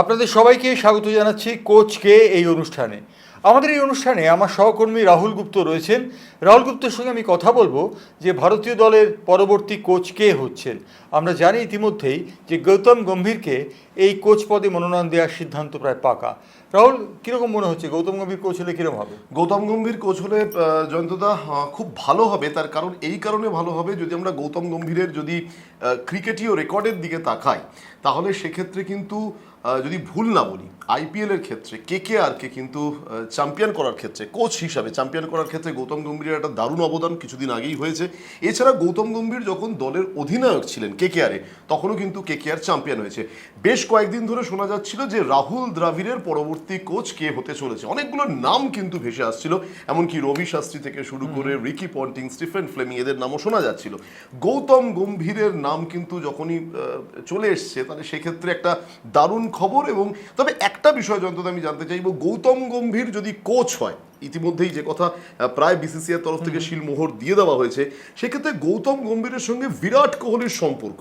আপনাদের সবাইকে স্বাগত জানাচ্ছি কোচকে এই অনুষ্ঠানে। আমাদের এই অনুষ্ঠানে আমার সহকর্মী রাহুল গুপ্ত রয়েছেন। রাহুল গুপ্তের সঙ্গে আমি কথা বলব যে ভারতীয় দলের পরবর্তী কোচ কে হচ্ছেন। আমরা জানি ইতিমধ্যেই যে গৌতম গম্ভীরকে এই কোচ পদে মনোনয়ন দেওয়ার সিদ্ধান্ত প্রায় পাকা। রাহুল, কীরকম মনে হচ্ছে? গৌতম গম্ভীর কোচ হলে কীরকম হবে? গৌতম গম্ভীর কোচ হলে জয়ন্তদা খুব ভালো হবে। তার কারণ এই কারণে ভালো হবে যদি আমরা গৌতম গম্ভীরের যদি ক্রিকেটীয় রেকর্ডের দিকে তাকাই, তাহলে সেক্ষেত্রে কিন্তু যদি ভুল না বলি আইপিএল এর ক্ষেত্রে কে কে আরকে কিন্তু চ্যাম্পিয়ন করার ক্ষেত্রে কোচ হিসাবে চ্যাম্পিয়ন করার ক্ষেত্রে গৌতম গম্ভীরের একটা দারুণ অবদান কিছুদিন আগেই হয়েছে। এছাড়া গৌতম গম্ভীর যখন দলের অধিনায়ক ছিলেন কে কে আরে তখনও কিন্তু কে কে আর চ্যাম্পিয়ন হয়েছে। বেশ কয়েকদিন ধরে শোনা যাচ্ছিল যে রাহুল দ্রাবিড়ের পরবর্তী কোচ কে হতে চলেছে। অনেকগুলো নাম কিন্তু ভেসে আসছিল এমনকি রবি শাস্ত্রী থেকে শুরু করে রিকি পন্টিং স্টিফেন ফ্লেমিং এদের নামও শোনা যাচ্ছিল। গৌতম গম্ভীরের নাম কিন্তু যখনই চলে এসছে তাহলে সেক্ষেত্রে একটা দারুণ খবর এবং তবে একটা বিষয় যন্ত্র আমি জানতে চাইব গৌতম গম্ভীর যদি কোচ হয় ইতিমধ্যেই যে কথা প্রায় বিসিসিআর তরফ থেকে শিলমোহর দিয়ে দেওয়া হয়েছে সেক্ষেত্রে গৌতম গম্ভীরের সঙ্গে বিরাট কোহলির সম্পর্ক।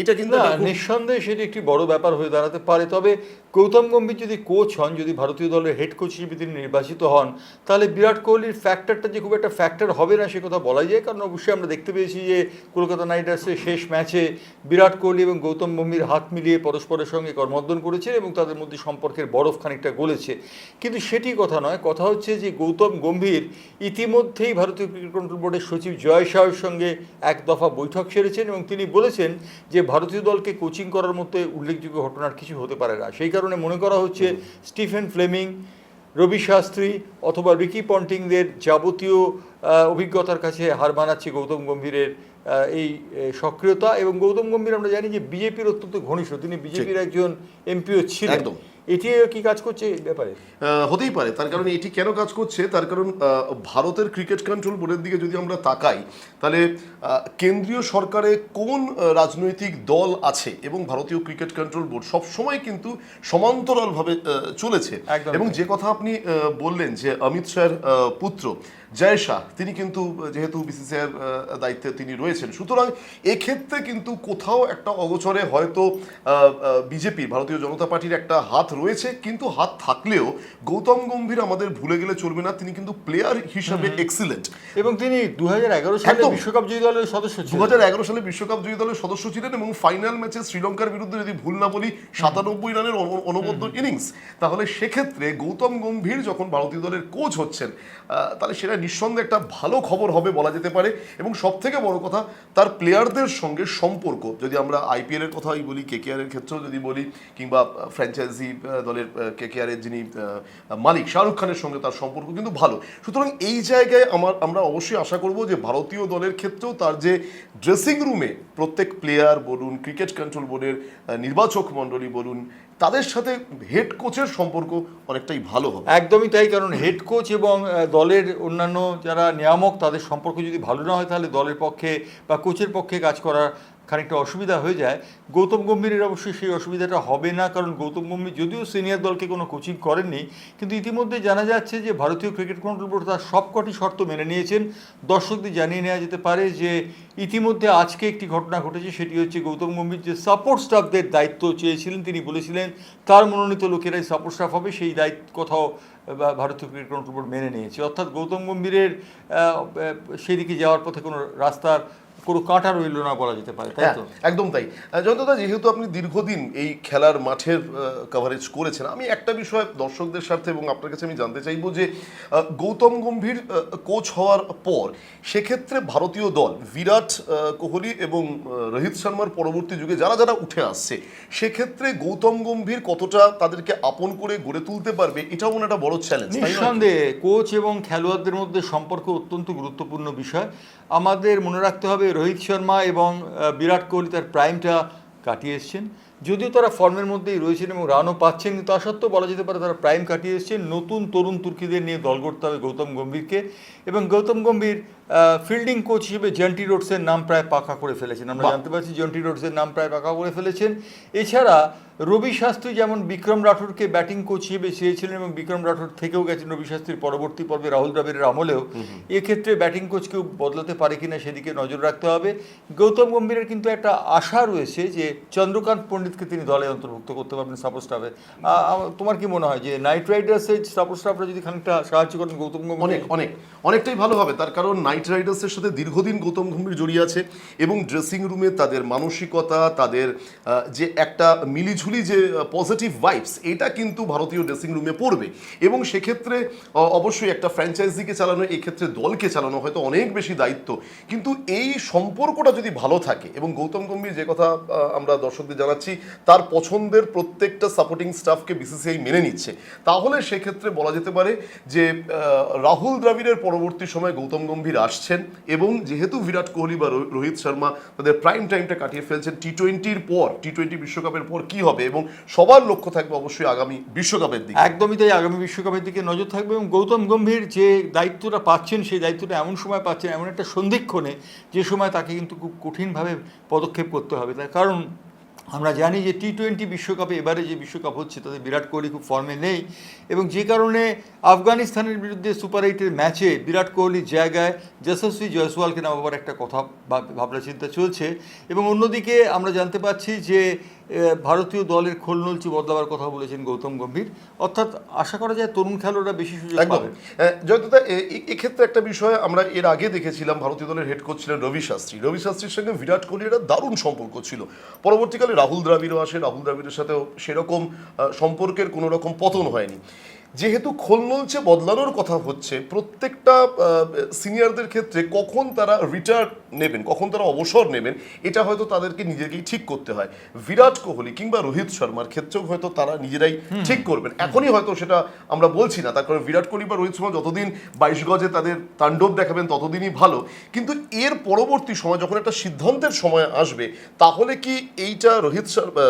এটা কিন্তু নিঃসন্দেহে সেটি একটি বড় ব্যাপার হয়ে দাঁড়াতে পারে। তবে গৌতম গম্ভীর যদি কোচ হন যদি ভারতীয় দলের হেড কোচ হিসেবে তিনি নির্বাচিত হন তাহলে বিরাট কোহলির ফ্যাক্টরটা যে খুব একটা ফ্যাক্টর হবে না সে কথা বলাই যায়। কারণ অবশ্যই আমরা দেখতে পেয়েছি যে কলকাতা নাইট রাইডার্সের শেষ ম্যাচে বিরাট কোহলি এবং গৌতম গম্ভীর হাত মিলিয়ে পরস্পরের সঙ্গে কর্মর্দন করেছে এবং তাদের মধ্যে সম্পর্কের বরফ খানিকটা গলেছে। কিন্তু সেটি কথা নয়। কথা হচ্ছে যে গৌতম গম্ভীর ইতিমধ্যেই ভারতীয় ক্রিকেট কন্ট্রোল বোর্ডের সচিব জয় শাহের সঙ্গে এক দফা বৈঠক সেরেছেন এবং তিনি বলেছেন যে ভারতীয় দলকে কোচিং করার মতো উল্লেখযোগ্য ঘটনার কিছু হতে পারে না। সেই কারণে মনে করা হচ্ছে স্টিফেন ফ্লেমিং রবি শাস্ত্রী অথবা রিকি পন্টিংদের যাবতীয় অভিজ্ঞতার কাছে হার মানাচ্ছে গৌতম গম্ভীরের এই সক্রিয়তা এবং গৌতম গম্ভীর আমরা জানি যে বিজেপির অত্যন্ত ঘনিষ্ঠ। তিনি বিজেপির একজন এমপিও ছিলেন। এটি কি কাজ করছে এই ব্যাপারে? হতেই পারে। তার কারণ এটি কেন কাজ করছে? তার কারণ ভারতের ক্রিকেট কন্ট্রোল বোর্ডের দিকে যদি আমরা তাকাই তাহলে কেন্দ্রীয় সরকারে কোন রাজনৈতিক দল আছে এবং ভারতীয় ক্রিকেট কন্ট্রোল বোর্ড সবসময় কিন্তু সমান্তরালভাবে চলেছে। এবং যে কথা আপনি বললেন যে অমিত শাহের পুত্র জয় শাহ তিনি কিন্তু যেহেতু বিসিসিআর দায়িত্বে তিনি রয়েছেন সুতরাং এক্ষেত্রে কিন্তু কোথাও একটা অগোচরে হয়তো বিজেপি ভারতীয় জনতা পার্টির একটা হাত রয়েছে কিন্তু হাত থাকলেও গৌতম গম্ভীর আমাদের ভুলে গেলে চলবে না তিনি কিন্তু প্লেয়ার হিসাবে এক্সিলেন্ট এবং তিনি দু হাজার এগারো সালে বিশ্বকাপ জয়ী দলের সদস্য দু সালে বিশ্বকাপ জয়ী দলের সদস্য ছিলেন এবং ফাইনাল ম্যাচে শ্রীলঙ্কার বিরুদ্ধে যদি ভুল না বলি সাতানব্বই রানের অন- অনবদ্য ইনিংস তাহলে সেক্ষেত্রে গৌতম গম্ভীর যখন ভারতীয় দলের কোচ হচ্ছেন তাহলে সেটা নিঃসন্দেহে একটা ভালো খবর হবে বলা যেতে পারে এবং সব থেকে বড় কথা, তার প্লেয়ারদের সঙ্গে সম্পর্ক। যদি আমরা আইপিএল এর কথাই বলি কে এর ক্ষেত্রেও যদি বলি, কিংবা ফ্র্যাঞ্চাইজি দলের কে কে এর যিনি মালিক, শাহরুখ খানের সঙ্গে তার সম্পর্ক কিন্তু ভালো। সুতরাং এই জায়গায় আমার, আমরা অবশ্যই আশা করব যে ভারতীয় দলের ক্ষেত্রেও তার যে ড্রেসিং রুমে প্রত্যেক প্লেয়ার বলুন ক্রিকেট কন্ট্রোল বোর্ডের নির্বাচক মণ্ডলী বলুন, তাদের সাথে হেড কোচের সম্পর্ক অনেকটাই ভালো হবে। একদমই তাই, কারণ হেড কোচ এবং দলের অন্যান্য যারা নিয়ামক, তাদের সম্পর্ক যদি ভালো না হয়, তাহলে দলের পক্ষে বা কোচের পক্ষে কাজ করার খানিকটা অসুবিধা হয়ে যায়। গৌতম গম্ভীরের অবশ্যই সেই অসুবিধাটা হবে না, কারণ গৌতম গম্ভীর যদিও সিনিয়র দলকে কোনো কোচিং করেননি, কিন্তু ইতিমধ্যে জানা যাচ্ছে যে ভারতীয় ক্রিকেট কন্ট্রোল বোর্ড তার সবকটি শর্ত মেনে নিয়েছেন। দর্শকদের জানিয়ে নেওয়া যেতে পারে যে ইতিমধ্যে আজকে একটি ঘটনা ঘটেছে, সেটি হচ্ছে গৌতম গম্ভীর যে সাপোর্ট স্টাফদের দায়িত্ব চেয়েছিলেন, তিনি বলেছিলেন, তার মনোনীত লোকেরাই সাপোর্ট স্টাফ হবে, সেই দায়িত্ব কথাও ভারতীয় ক্রিকেট কন্ট্রোল বোর্ড মেনে নিয়েছে। অর্থাৎ গৌতম গম্ভীরের সেদিকে যাওয়ার পথে কোনো রাস্তার কোনো কাঁটা রইল না বলা যেতে পারে তাই হ্যাঁ তো? একদম তাই। জয়ন্তদা যেহেতু আপনি দীর্ঘদিন এই খেলার মাঠের কভারেজ করেছেন আমি একটা বিষয় দর্শকদের স্বার্থে এবং আপনার কাছে আমি জানতে চাইব যে গৌতম গম্ভীর কোচ হওয়ার পর সেক্ষেত্রে ভারতীয় দল বিরাট কোহলি এবং রোহিত শর্মার পরবর্তী যুগে যারা যারা উঠে আসছে সেক্ষেত্রে গৌতম গম্ভীর কতটা তাদেরকে আপন করে গড়ে তুলতে পারবে এটাও একটা বড় চ্যালেঞ্জ? নিঃসন্দেহে কোচ এবং খেলোয়াড়দের মধ্যে সম্পর্ক অত্যন্ত গুরুত্বপূর্ণ বিষয়। আমাদের মনে রাখতে হবে রোহিত শর্মা এবং বিরাট কোহলি তার প্রাইমটা কাটিয়ে এসছেন। যদিও তারা ফর্মের মধ্যেই রয়েছেন এবং রানও পাচ্ছেন, কিন্তু তা সত্ত্বেও বলা যেতে পারে তারা প্রাইম কাটিয়ে এসছেন। নতুন তরুণ তুর্কিদের নিয়ে দল গড়তে হবে গৌতম গম্ভীরকে। এবং গৌতম গম্ভীর ফিল্ডিং কোচ হিসেবে জন্টি রোডসের নাম প্রায় পাকা করে ফেলেছেন। আমরা জানতে পারছি জন্টি রোডসের নাম প্রায় পাকা করে ফেলেছেন। এছাড়া রবি শাস্ত্রী যেমন বিক্রম রাঠোরকে ব্যাটিং কোচ হিসেবে চেয়েছিলেন এবং বিক্রম রাঠোর থেকেও গেছেন রবি শাস্ত্রীর পরবর্তী পর্বে রাহুল দ্রাবিড়ের আমলেও এক্ষেত্রে ব্যাটিং কোচ কেউ বদলাতে পারে কিনা সেদিকে নজর রাখতে হবে। গৌতম গম্ভীরের কিন্তু একটা আশা রয়েছে যে চন্দ্রকান্ত পণ্ডিতকে তিনি দলে অন্তর্ভুক্ত করতে পারবেন সাপোজ স্টাফে তোমার কি মনে হয় যে নাইট রাইডার্সের সাপোজ স্টাফরা যদি খানিকটা সাহায্য করেন গৌতম অনেক গম্ভীর? অনেক অনেকটাই ভালো হবে। তার কারণ নাইট রাইডার্সের সাথে দীর্ঘদিন গৌতম গম্ভীর জড়িয়ে আছে এবং ড্রেসিং রুমে তাদের মানসিকতা, তাদের যে একটা মিলিঝুলি যে পজিটিভ ভাইবস এটা কিন্তু ভারতীয় ড্রেসিং রুমে পড়বে। এবং সেক্ষেত্রে অবশ্যই একটা ফ্র্যাঞ্চাইজিকে চালানো, এক্ষেত্রে দলকে চালানো হয়তো অনেক বেশি দায়িত্ব। কিন্তু এই সম্পর্কটা যদি ভালো থাকে, এবং গৌতম গম্ভীর যে কথা আমরা দর্শকদের জানাচ্ছি, তার পছন্দের প্রত্যেকটা সাপোর্টিং স্টাফকে বিসিসিআই মেনে নিচ্ছে, তাহলে সেক্ষেত্রে বলা যেতে পারে যে রাহুল দ্রাবিড়ের পরবর্তী সময় গৌতম গম্ভীর আসছেন এবং যেহেতু বিরাট কোহলি বা রোহিত শর্মা তাদের প্রাইম টাইমটা কাটিয়ে ফেলছেন টি টোয়েন্টির পর টি টোয়েন্টি বিশ্বকাপের পর কি হবে এবং সবার লক্ষ্য থাকবে অবশ্যই আগামী বিশ্বকাপের দিকে। একদমই তাই, আগামী বিশ্বকাপের দিকে নজর থাকবে এবং গৌতম গম্ভীর যে দায়িত্বটা পাচ্ছেন, সেই দায়িত্বটা এমন সময় পাচ্ছেন, এমন একটা সন্ধিক্ষণে যে সময় তাকে কিন্তু খুব কঠিনভাবে পদক্ষেপ করতে হবে। তার কারণ আমরা জানি যে টি টোয়েন্টি বিশ্বকাপে, এবারে যে বিশ্বকাপ হচ্ছে, তাতে বিরাট কোহলি খুব ফর্মে নেই। এবং যে কারণে আফগানিস্তানের বিরুদ্ধে সুপার এইটের ম্যাচে বিরাট কোহলির জায়গায় যশস্বী জয়সওয়ালকে নামাবার একটা কথা ভাব- ভাবনা চিন্তা চলছে। এবং অন্যদিকে আমরা জানতে পারছি যে ভারতীয় দলের খোলনলচি বদলাবার কথা বলেছেন গৌতম গম্ভীর। অর্থাৎ আশা করা যায় তরুণ খেলোয়াড়রা বেশি সুযোগ পাবে। জয়দা এক্ষেত্রে একটা বিষয় আমরা এর আগে দেখেছিলাম ভারতীয় দলের হেড কোচ ছিলেন রবি শাস্ত্রী। রবি শাস্ত্রীর সঙ্গে বিরাট কোহলির একটা দারুণ সম্পর্ক ছিল। পরবর্তীকালে রাহুল দ্রাবিড়ও আসে রাহুল দ্রাবিড়ের সাথেও সেরকম সম্পর্কের কোনো রকম পতন হয়নি। যেহেতু খোলনলচে বদলানোর কথা হচ্ছে প্রত্যেকটা সিনিয়রদের ক্ষেত্রে কখন তারা রিটায়ার নেবেন কখন তারা অবসর নেবেন এটা হয়তো তাদেরকে নিজেকেই ঠিক করতে হয়। বিরাট কোহলি কিংবা রোহিত শর্মার ক্ষেত্রেও হয়তো তারা নিজেরাই ঠিক করবেন। এখনই হয়তো সেটা আমরা বলছি না তার কারণ বিরাট কোহলি বা রোহিত শর্মা যতদিন বাইশ গজে তাদের তাণ্ডব দেখাবেন ততদিনই ভালো। কিন্তু এর পরবর্তী সময় যখন একটা সিদ্ধান্তের সময় আসবে তাহলে কি এইটা রোহিত শর্মা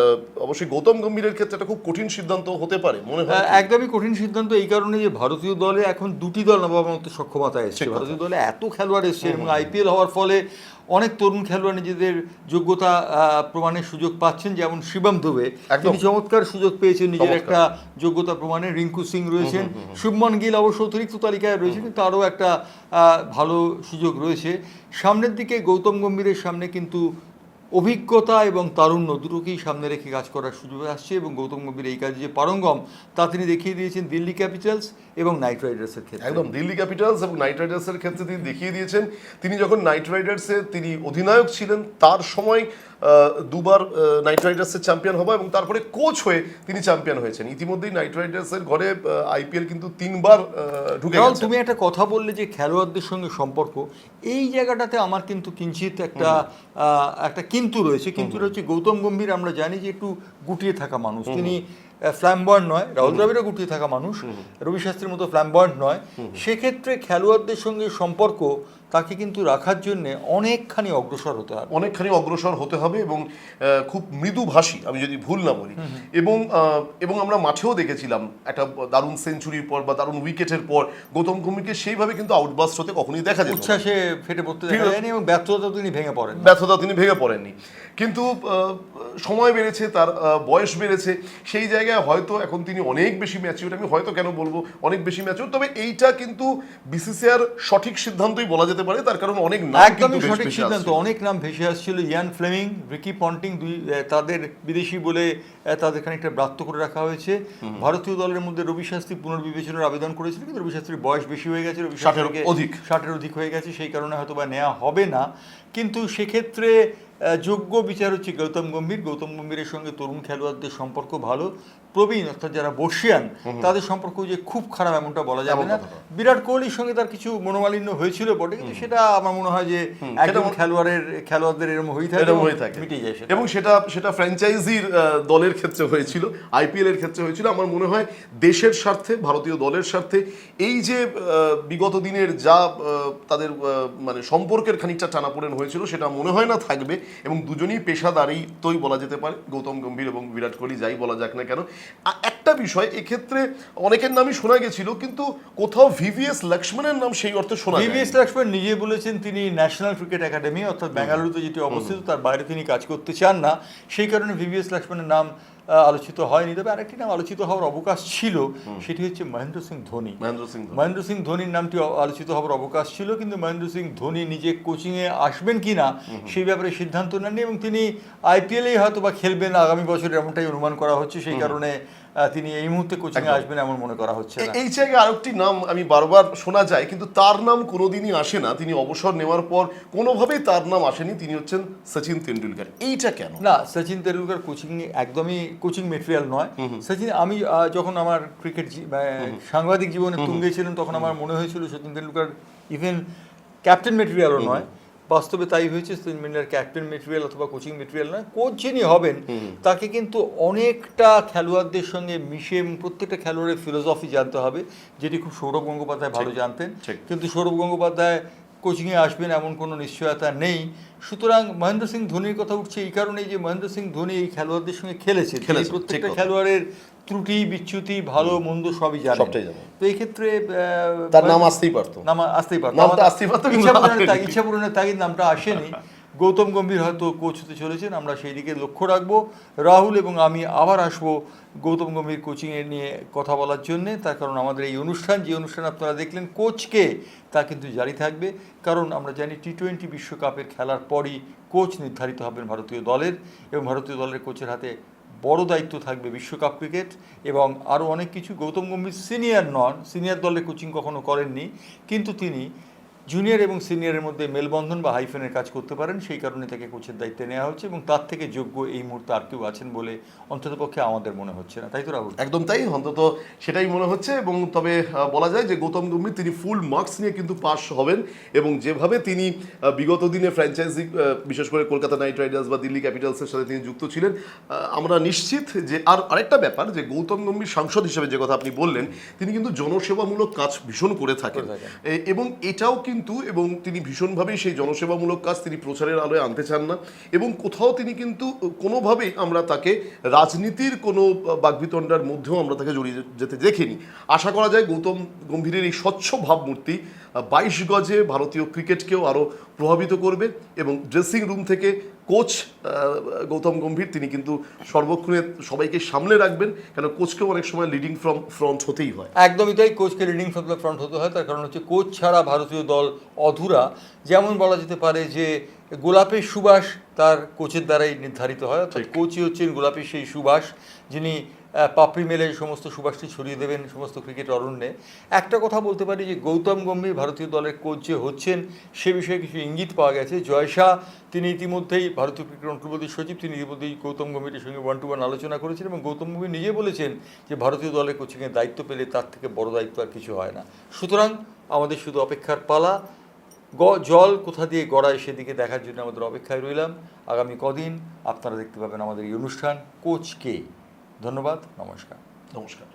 অবশ্যই গৌতম গম্ভীরের ক্ষেত্রে একটা খুব কঠিন সিদ্ধান্ত হতে পারে মনে হয় একদমই কঠিন সিদ্ধান্ত এই কারণে যে ভারতীয় দলে এখন দুটি দল নামাবার মতো সক্ষমতা এসছে ভারতীয় দলে এত খেলোয়াড় এসছে এবং আইপিএল হওয়ার ফলে অনেক তরুণ খেলোয়াড় নিজেদের যোগ্যতা প্রমাণের সুযোগ পাচ্ছেন যেমন শিবম দুবে। তিনি চমৎকার সুযোগ পেয়েছেন নিজের একটা যোগ্যতা প্রমাণে। রিঙ্কু সিং রয়েছেন। শুভমন গিল অবশ্য অতিরিক্ত তালিকায় রয়েছেন কিন্তু আরও একটা ভালো সুযোগ রয়েছে। সামনের দিকে গৌতম গম্ভীরের সামনে কিন্তু অভিজ্ঞতা এবং তারুণ্য দুটোকেই সামনে রেখে কাজ করার সুযোগ আসছে এবং গৌতম গম্ভীর এই কাজে যে পারঙ্গম, তা তিনি দেখিয়ে দিয়েছেন দিল্লি ক্যাপিটালস এবং নাইট রাইডার্সের ক্ষেত্রে। একদম, দিল্লি ক্যাপিটালস এবং নাইট রাইডার্সের ক্ষেত্রে তিনি দেখিয়ে দিয়েছেন। তিনি যখন নাইট রাইডার্সে তিনি অধিনায়ক ছিলেন, তার সময় দুবার নাইট রাইডার্সের চ্যাম্পিয়ন হওয়া এবং তারপরে কোচ হয়ে তিনি চ্যাম্পিয়ন হয়েছেন। ইতিমধ্যেই নাইট রাইডার্সের ঘরে আইপিএল কিন্তু তিনবার ঢুকে তুমি একটা কথা বললে যে খেলোয়াড়দের সঙ্গে সম্পর্ক এই জায়গাটাতে আমার কিন্তু কিঞ্চিত একটা একটা কিন্তু রয়েছে। কিন্তু হচ্ছে গৌতম গম্ভীর আমরা জানি যে একটু গুটিয়ে থাকা মানুষ। তিনি ফ্ল্যাম্বয়েন্ট নয় রাহুল দ্রাবিড়ও গুটিয়ে থাকা মানুষ। রবি শাস্ত্রীর মতো ফ্ল্যাম্বয়েন্ট নয়। সেক্ষেত্রে খেলোয়াড়দের সঙ্গে সম্পর্ক তাকে কিন্তু রাখার জন্য অনেকখানি অগ্রসর হতে হবে। অনেকখানি অগ্রসর হতে হবে এবং খুব মৃদুভাষী আমি যদি ভুল না বলি। এবং এবং আমরা মাঠেও দেখেছিলাম একটা দারুণ সেঞ্চুরির পর বা দারুণ উইকেটের পর গৌতম গম্ভীরকে সেইভাবে কিন্তু আউটবাস্ট হতে কখনোই দেখা না। উচ্ছ্বাসে ফেটে পড়তে যায়নি এবং ব্যর্থতা তিনি ভেঙে পড়েন ব্যর্থতা তিনি ভেঙে পড়েননি। কিন্তু সময় বেড়েছে তার বয়স বেড়েছে সেই জায়গায় হয়তো এখন তিনি অনেক বেশি ম্যাচিউর আমি হয়তো কেন বলব অনেক বেশি ম্যাচিউর তবে এইটা কিন্তু বিসিসিআর সঠিক সিদ্ধান্তই বলা যেতে পারে তার কারণ অনেক নাম একদমই সঠিক সিদ্ধান্ত। অনেক নাম ভেসে আসছিল। ইয়ান ফ্লেমিং রিকি পন্টিং দুই তাদের বিদেশি বলে তাদের খানিকটা ব্রাত্য করে রাখা হয়েছে। ভারতীয় দলের মধ্যে রবি শাস্ত্রী পুনর্বিবেচনার আবেদন করেছিল কিন্তু রবি শাস্ত্রীর বয়স বেশি হয়ে গেছে রবি শাস্ত্রীকে অধিক। ষাটের অধিক হয়ে গেছে সেই কারণে হয়তো বা নেওয়া হবে না। কিন্তু সেক্ষেত্রে যোগ্য বিচার হচ্ছে গৌতম গম্ভীর। গৌতম গম্ভীরের সঙ্গে তরুণ খেলোয়াড়দের সম্পর্ক ভালো। প্রবীণ অর্থাৎ যারা বর্ষিয়ান তাদের সম্পর্ক যে খুব খারাপ এমনটা বলা যাবে না। বিরাট কোহলির সঙ্গে তার কিছু মনোমালিন্য হয়েছিল বটে কিন্তু সেটা আমার মনে হয় যে একদম খেলোয়াড়ের খেলোয়াড়দের এরকম হয়ে থাকে হয়ে থাকে। মিটে যায় সেটা। এবং সেটা সেটা ফ্র্যাঞ্চাইজির দলের ক্ষেত্রে হয়েছিল আইপিএল এর ক্ষেত্রে হয়েছিল। আমার মনে হয় দেশের স্বার্থে ভারতীয় দলের স্বার্থে এই যে বিগত দিনের যা তাদের মানে সম্পর্কের খানিকটা টানাপোড়েন হয়েছিল সেটা মনে হয় না থাকবে। এবং দুজনেই পেশাদারই তোই বলা যেতে পারে গৌতম গম্ভীর এবং বিরাট কোহলি যাই বলা যাক না কেন। একটা বিষয় এক্ষেত্রে অনেকের নামই শোনা গেছিল কিন্তু কোথাও ভিভিএস লক্ষ্মণের নাম সেই অর্থে শোনা ভিভিএস লক্ষ্মণ নিজে বলেছেন তিনি ন্যাশনাল ক্রিকেট একাডেমি অর্থাৎ বেঙ্গালুরুতে যেটি অবস্থিত তার বাইরে তিনি কাজ করতে চান না। সেই কারণে ভিভিএস লক্ষ্মণের নাম আলোচিত হয়নি। তবে আরেকটি নাম আলোচিত হওয়ার অবকাশ ছিল সেটি হচ্ছে মহেন্দ্র সিং ধোনি। মহেন্দ্র সিং মহেন্দ্র সিং ধোনির নামটি আলোচিত হওয়ার অবকাশ ছিল কিন্তু মহেন্দ্র সিং ধোনি নিজে কোচিংয়ে আসবেন কি না সেই ব্যাপারে সিদ্ধান্ত নেননি এবং তিনি আইপিএলেই হয়তো বা খেলবেন আগামী বছর এমনটাই অনুমান করা হচ্ছে সেই কারণে তিনি এই মুহূর্তে কোচিংয়ে আসবেন এমন মনে করা হচ্ছে এ- এই জায়গায় আরেকটি নাম আমি বারবার শোনা যায় কিন্তু তার নাম কোনোদিনই আসে না। তিনি অবসর নেওয়ার পর কোনোভাবেই তার নাম আসেনি। তিনি হচ্ছেন সচিন তেন্ডুলকার। এইটা কেন? না সচিন তেন্ডুলকার কোচিং একদমই কোচিং মেটেরিয়াল নয়। সচিন আমি যখন আমার ক্রিকেট সাংবাদিক জীবনে তুঙ্গে ছিলেন তখন আমার মনে হয়েছিল সচিন তেন্ডুলকার ইভেন ক্যাপ্টেন মেটেরিয়ালও নয়। বাস্তবে তাই হয়েছে সচিন ক্যাপ্টেন মেটেরিয়াল অথবা কোচিং মেটেরিয়াল নয় কোচ যিনি হবেন তাকে কিন্তু অনেকটা খেলোয়াড়দের সঙ্গে মিশে প্রত্যেকটা খেলোয়াড়ের ফিলোসফি জানতে হবে যেটি খুব সৌরভ গঙ্গোপাধ্যায় ভালো জানতেন। কিন্তু সৌরভ গঙ্গোপাধ্যায় কোচিংয়ে আসবেন এমন কোনো নিশ্চয়তা নেই। সুতরাং মহেন্দ্র সিং ধোনির কথা উঠছে এই কারণেই যে মহেন্দ্র সিং ধোনি এই খেলোয়াড়দের সঙ্গে খেলেছে। প্রত্যেকটা খেলোয়াড়ের ত্রুটি বিচ্যুতি ভালো মন্দ সবই জানে। সবটাই। তো এই ক্ষেত্রে তার নাম আসতেই পারতো। নাম আসতেই পারত। নামটা আসতেই পারতো। ইচ্ছা পূরণের তাগিদ নামটা আসেনি। গৌতম গম্ভীর হয়তো কোচ হতে চলেছেন, আমরা সেই দিকে লক্ষ্য রাখব। রাহুল এবং আমি আবার আসব গৌতম গম্ভীর কোচিংয়ে নিয়ে কথা বলার জন্যে। তার কারণ আমাদের এই অনুষ্ঠান, যে অনুষ্ঠান আপনারা দেখলেন, কোচকে তা কিন্তু জারি থাকবে। কারণ আমরা জানি টি টোয়েন্টি বিশ্বকাপের খেলার পরই কোচ নির্ধারিত হবেন ভারতীয় দলের এবং ভারতীয় দলের কোচের হাতে বড় দায়িত্ব থাকবে বিশ্বকাপ ক্রিকেট এবং আরও অনেক কিছু। Gautam Gambhir senior non senior দলের কোচিং কখনো করেননি, কিন্তু তিনি জুনিয়র এবং সিনিয়রের মধ্যে মেলবন্ধন বা হাইফেনের কাজ করতে পারেন সেই কারণে তাকে কোচের দায়িত্বে নেওয়া হচ্ছে এবং তার থেকে যোগ্য এই মুহূর্তে আর কেউ আছেন বলে অন্ততপক্ষে আমাদের মনে হচ্ছে না। তাই তো রাহুল? একদম তাই অন্তত সেটাই মনে হচ্ছে এবং তবে বলা যায় যে গৌতম গম্ভীর তিনি ফুল মার্কস নিয়ে কিন্তু পাস হবেন এবং যেভাবে তিনি বিগত দিনে ফ্র্যাঞ্চাইজি বিশেষ করে কলকাতা নাইট রাইডার্স বা দিল্লি ক্যাপিটালসের সাথে তিনি যুক্ত ছিলেন আমরা নিশ্চিত যে আর আরেকটা ব্যাপার যে গৌতম গম্ভীর সাংসদ হিসেবে যে কথা আপনি বললেন তিনি কিন্তু জনসেবামূলক কাজ ভীষণ করে থাকেন। এবং এটাও কিন্তু এবং তিনি ভীষণভাবেই সেই জনসেবামূলক কাজ তিনি প্রচারের আলোয় আনতে চান না, এবং কোথাও তিনি কিন্তু কোনোভাবেই আমরা তাকে রাজনীতির কোনো বাগবিতণ্ডার মধ্যেও আমরা তাকে জড়িয়ে যেতে দেখিনি। আশা করা যায় গৌতম গম্ভীরের এই স্বচ্ছ ভাবমূর্তি বাইশ গজে ভারতীয় ক্রিকেটকেও আরও প্রভাবিত করবে, এবং ড্রেসিং রুম থেকে কোচ গৌতম গম্ভীর তিনি কিন্তু সর্বক্ষণে সবাইকে সামলে রাখবেন কেন কোচকেও অনেক সময় লিডিং ফ্রম ফ্রন্ট হতেই হয়। একদমই তাই কোচকে লিডিং ফ্রম দ্য ফ্রন্ট হতে হয় তার কারণ হচ্ছে কোচ ছাড়া ভারতীয় দল অধুরা। যেমন বলা যেতে পারে যে গোলাপের সুবাস তার কোচের দ্বারাই নির্ধারিত হয় অর্থাৎ কোচই হচ্ছেন গোলাপের সেই সুবাস যিনি পাপড়ি মেলে সমস্ত সুবাসটি ছড়িয়ে দেবেন সমস্ত ক্রিকেট অরণ্যে। একটা কথা বলতে পারি যে, গৌতম গম্ভীর ভারতীয় দলের কোচ যে হচ্ছেন, সে বিষয়ে কিছু ইঙ্গিত পাওয়া গেছে। জয় শাহ, তিনি ইতিমধ্যেই ভারতীয় ক্রিকেট অন্তর্বর্তী সচিব, তিনি ইতিমধ্যেই গৌতম গম্ভীরের সঙ্গে ওয়ান টু ওয়ান আলোচনা করেছেন এবং গৌতম গম্ভীর নিজে বলেছেন যে, ভারতীয় দলের কোচিংয়ের দায়িত্ব পেলে তার থেকে বড় দায়িত্ব আর কিছু হয় না। সুতরাং আমাদের শুধু অপেক্ষার পালা। গ, জল কোথা দিয়ে গড়ায় সেদিকে দেখার জন্য আমাদের অপেক্ষায় রইলাম। আগামী কদিন আপনারা দেখতে পাবেন আমাদের এই অনুষ্ঠান কোচ কে? ধন্যবাদ নমস্কার। নমস্কার।